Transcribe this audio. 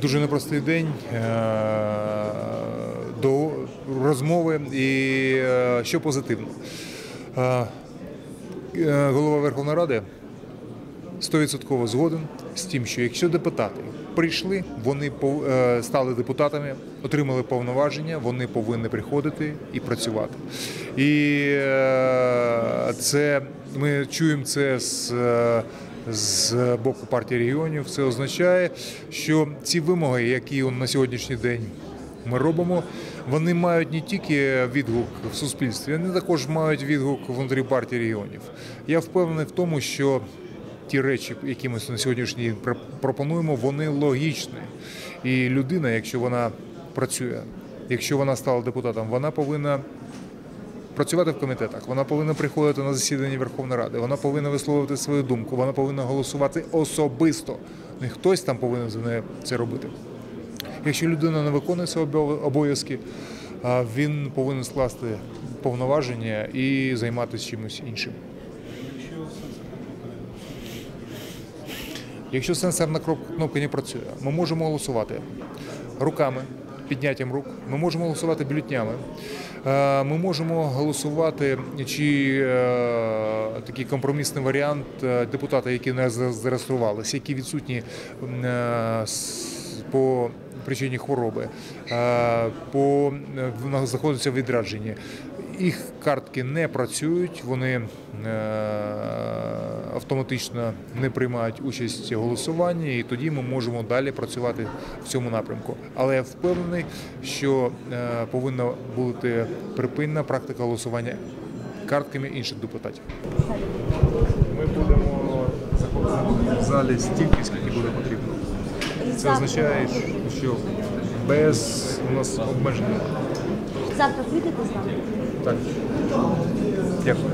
Дуже непростий день е, до розмови і е, що позитивно. Е, Голова Верховної Ради 100% згоден з тим, що якщо депутати прийшли, вони стали депутатами, отримали повноваження, вони повинні приходити і працювати. І це ми чуємо це з. З боку партії регіонів це означає, що ці вимоги, які на сьогоднішній день ми робимо, вони мають не тільки відгук в суспільстві, вони також мають відгук внутрі партії регіонів. Я впевнений в тому, що ті речі, які ми на сьогоднішній день пр- пропонуємо, вони логічні. І людина, якщо вона працює, якщо вона стала депутатом, вона повинна працювати в комітетах, вона повинна приходити на засідання Верховної Ради, вона повинна висловити свою думку, вона повинна голосувати особисто. Не хтось там повинен за неї це робити. Якщо людина не виконує свої обов'язки, він повинен скласти повноваження і займатися чимось іншим. Якщо сенсорна кнопка не працює, ми можемо голосувати руками, підняттям рук, ми можемо голосувати бюлетнями, Е, ми можемо голосувати чи е, такий компромісний варіант е, депутата, які не зареєструвалися, які відсутні по причині хвороби, по знаходяться в відрядженні. Їх картки не працюють, вони автоматично не приймають участь в голосуванні, і тоді ми можемо далі працювати в цьому напрямку. Але я впевнений, що е, повинна бути припинена практика голосування картками інших депутатів. Ми будемо заходити в залі стільки, скільки буде потрібно. Це означає, що без у нас обмежень. Завтра прийдете з нами? Так. Дякую.